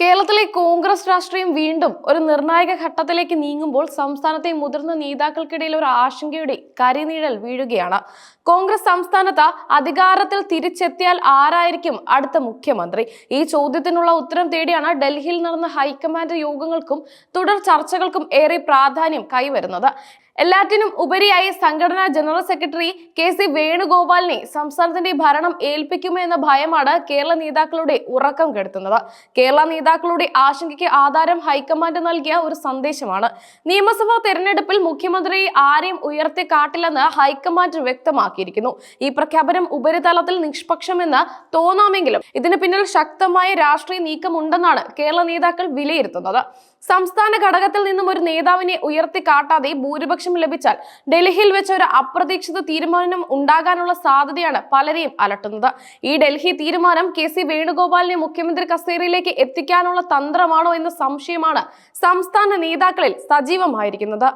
കേരളത്തിലെ കോൺഗ്രസ് രാഷ്ട്രീയം വീണ്ടും ഒരു നിർണായക ഘട്ടത്തിലേക്ക് നീങ്ങുമ്പോൾ സംസ്ഥാനത്തെ മുതിർന്ന നേതാക്കൾക്കിടയിൽ ഒരു ആശങ്കയുടെ കരിനീഴൽ വീഴുകയാണ്. കോൺഗ്രസ് സംസ്ഥാനത്ത് അധികാരത്തിൽ തിരിച്ചെത്തിയാൽ ആരായിരിക്കും അടുത്ത മുഖ്യമന്ത്രി? ഈ ചോദ്യത്തിനുള്ള ഉത്തരം തേടിയാണ് ഡൽഹിയിൽ നടന്ന ഹൈക്കമാൻഡ് യോഗങ്ങൾക്കും തുടർ ചർച്ചകൾക്കും ഏറെ പ്രാധാന്യം കൈവരുന്നത്. എല്ലാറ്റിനും ഉപരിയായി സംഘടനാ ജനറൽ സെക്രട്ടറി കെ സി വേണുഗോപാലിനെ സംസ്ഥാനത്തിന്റെ ഭരണം ഏൽപ്പിക്കുമോ എന്ന ഭയമാണ് കേരള നേതാക്കളുടെ ഉറക്കം കെടുത്തുന്നത്. കേരള നേതാക്കളുടെ ആശങ്കയ്ക്ക് ആധാരം ഹൈക്കമാൻഡ് നൽകിയ ഒരു സന്ദേശമാണ്. നിയമസഭാ തെരഞ്ഞെടുപ്പിൽ മുഖ്യമന്ത്രി ആരെയും ഉയർത്തി കാട്ടില്ലെന്ന് ഹൈക്കമാൻഡ് വ്യക്തമാക്കിയിരിക്കുന്നു. ഈ പ്രഖ്യാപനം ഉപരിതലത്തിൽ നിഷ്പക്ഷമെന്ന് തോന്നാമെങ്കിലും ഇതിന് പിന്നിൽ ശക്തമായ രാഷ്ട്രീയ നീക്കമുണ്ടെന്നാണ് കേരള നേതാക്കൾ വിലയിരുത്തുന്നത്. സംസ്ഥാന ഘടകത്തിൽ നിന്നും ഒരു നേതാവിനെ ഉയർത്തി കാട്ടാതെ ഭൂരിപക്ഷം ലഭിച്ചാൽ ഡൽഹിയിൽ വെച്ച് ഒരു അപ്രതീക്ഷിത തീരുമാനം ഉണ്ടാകാനുള്ള സാധ്യതയാണ് പലരെയും അലട്ടുന്നത്. ഈ ഡൽഹി തീരുമാനം കെ സി വേണുഗോപാലിനെ മുഖ്യമന്ത്രി കസേരയിലേക്ക് എത്തിക്കാനുള്ള തന്ത്രമാണോ എന്ന സംശയമാണ് സംസ്ഥാന നേതാക്കളിൽ സജീവമായിരിക്കുന്നത്.